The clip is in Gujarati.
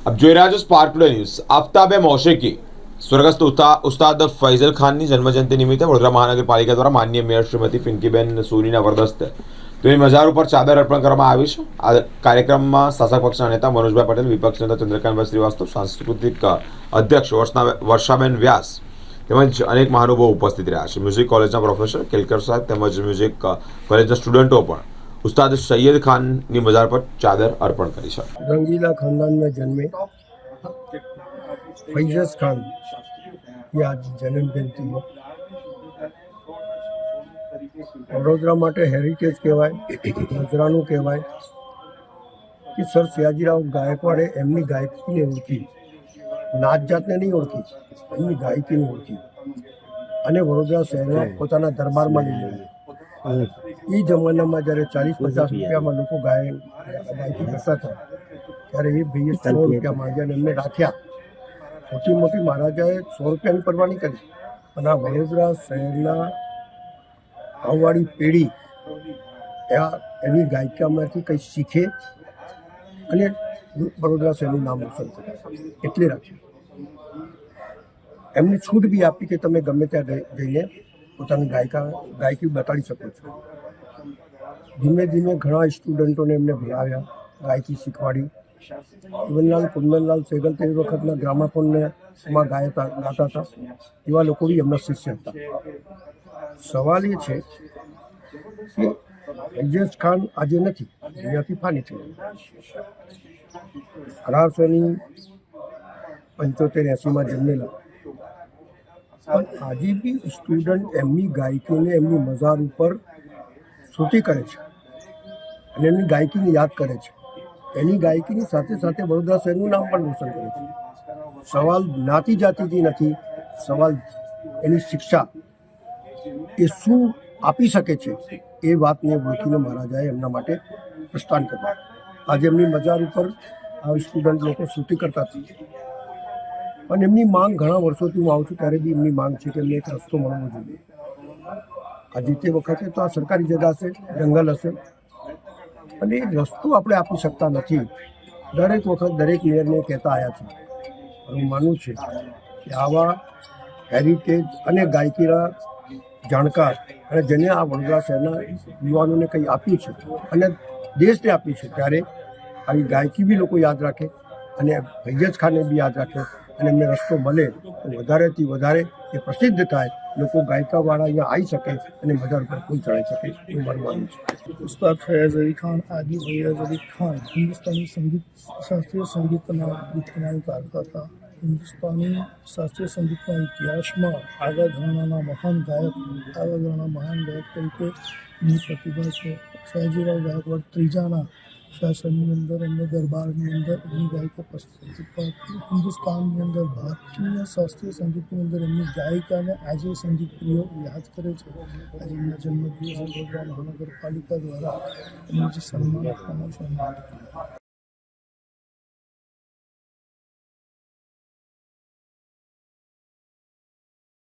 આપ જોઈ રહ્યા છો સ્પાર્ક ટુડે ન્યૂઝ આફતાબે મોશેકી સ્વર્ગસ્થ ઉસ્તાદ ફૈઝલ ખાનની જન્મજયંતિ નિમિત્તે વડોદરા મહાનગરપાલિકા દ્વારા માન્ય મેયર શ્રીમતી પિંકીબેન સોનીના વરદસ્તે તેની મજાર ઉપર ચાદર અર્પણ કરવામાં આવી છે આ કાર્યક્રમમાં શાસક પક્ષના નેતા મનોજભાઈ પટેલ વિપક્ષ નેતા ચંદ્રકાંતભાઈ શ્રીવાસ્તવ સાંસ્કૃતિક અધ્યક્ષ વર્ષના વર્ષાબેન વ્યાસ તેમજ અનેક મહાનુભાવો ઉપસ્થિત રહ્યા છે. મ્યુઝિક કોલેજના પ્રોફેસર કેલકર સાહેબ તેમજ મ્યુઝિક કોલેજના સ્ટુડન્ટો પણ ઉસ્તાદ સૈયદ ખાનની મજાર પર ચાદર અર્પણ કરી છે. રંગીલા ખાનદાનમાં જન્મે ફૈઝ ખાન. એ આજ જન્મ જયંતિ વડોદરા માટે હેરિટેજ કહેવાય ગજરાનું કહેવાય કે સર સયાજીરાવ ગાયકવાડે એમની ગાયકીને ઓળખી. નાત જાતને નહીં ઓળખી એમની ગાયકીને ઓળખી. અને વડોદરા શહેરને પોતાના દરબારમાં લઈ લઈએ. એ જમાનામાં જ્યારે ચાલીસ પચાસ રૂપિયામાં લોકો ગાયન ગાયકી કરતા હતા ત્યારે એ ભાઈએ સો રૂપિયા. માંગ્યા અને એમને રાખ્યા. સૌથી મોટી મહારાજાએ સો રૂપિયાની પરવાની કરી. અને આ વડોદરા શહેરના આવવાળી પેઢી આ એની ગાયિકામાંથી કંઈ શીખે અને વડોદરા શહેરનું નામ રોશન કરે. એટલે રાખ્યું. એમની છૂટ બી આપી કે તમે ગમે ત્યાં જઈને પોતાની ગાયિકા ગાયકી બતાડી શકો છો. ધીમે ધીમે ઘણા સ્ટુડન્ટોને એમને ભણાવ્યા, ગાયકી શીખવાડી જીવનલાલ, કુંદનલાલ સેગલ તે વખતના ગ્રામાફોનને માં ગાયતા, ગાતા હતા. એવા લોકો બી એમના શિષ્ય હતા. સવાલ એ છે કે ફૈઝ ખાન આજે નથી દુનિયાથી ફાની થઈ અઢારસોની પંચોતેર એંસીમાં જન્મેલા. પણ આજે બી સ્ટુડન્ટ એમની ગાયકીને એમની મજાર ઉપર સ્તુતિ કરે છે. અને એમની ગાયકીને યાદ કરે છે. એની ગાયકીની સાથે સાથે વડોદરા શહેરનું નામ પણ રોશન કરે છે. સવાલ જ્ઞાતિ જાતિથી નથી, સવાલ એની શિક્ષા એ શું આપી શકે છે એ વાતને ઓળખીને મહારાજાએ એમના માટે પ્રસ્થાન કર્યું. આજે એમની મજાર ઉપર આ સ્ટુડન્ટ લોકો શ્રુતિ કરતા હતા. પણ એમની માંગ ઘણા વર્ષોથી હું આવું છું, ત્યારે બી એમની માંગ છે કે એમને એક રસ્તો મળવો જોઈએ. આજે તે વખતે તો આ સરકારી જગા હશે, જંગલ હશે અને એ રસ્તો આપણે આપી શકતા નથી. દરેક વખત દરેક મેયરને કહેતા આવ્યા છે. હું માનું છે કે આવા હેરિટેજ અને ગાયકીના જાણકાર અને જેને આ વડોદરા શહેરના યુવાનોને કંઈ આપ્યું છે અને દેશને આપ્યું છે, ત્યારે આવી ગાયકી બી લોકો યાદ રાખે અને ફૈયજ ખાને બી યાદ રાખે અને એમને રસ્તો મળે વધારેથી વધારે એ પ્રસિદ્ધ થાય લોકો ગાયકાવાળા અહીંયા આવી શકે અને મજા ઉપર કોઈ ચડાઈ શકે એવું મારું માનવું છે. ઉસ્તાદ ફૈયાઝ અલી ખાન, આદિ ફૈયાઝ અલી ખાન, હિન્દુસ્તાની સંગીત, શાસ્ત્રીય સંગીતના ગીતનામ કાઢતા હતા. હિન્દુસ્તાની શાસ્ત્રીય સંગીતના ઇતિહાસમાં આગા ઘરાણાના મહાન ગાયક, આગા ઘરાણા મહાન ગાયક તરીકે ની પ્રતિભા છે. સયાજીરાવ ગાયકવાડ ત્રીજાના શાસનની અંદર, એમને દરબારની અંદર, એમની ગાયિકા પ્રસ્તુત હિન્દુસ્તાનની અંદર, ભારતીય શાસ્ત્રીય સંગીતની અંદર એમની ગાયિકાને આજે સંગીત પ્રિયો યાદ કરે છે. આજે એમના જન્મદિવસ વડોદરા મહાનગરપાલિકા દ્વારા એમને જે સન્માન આપવામાં છે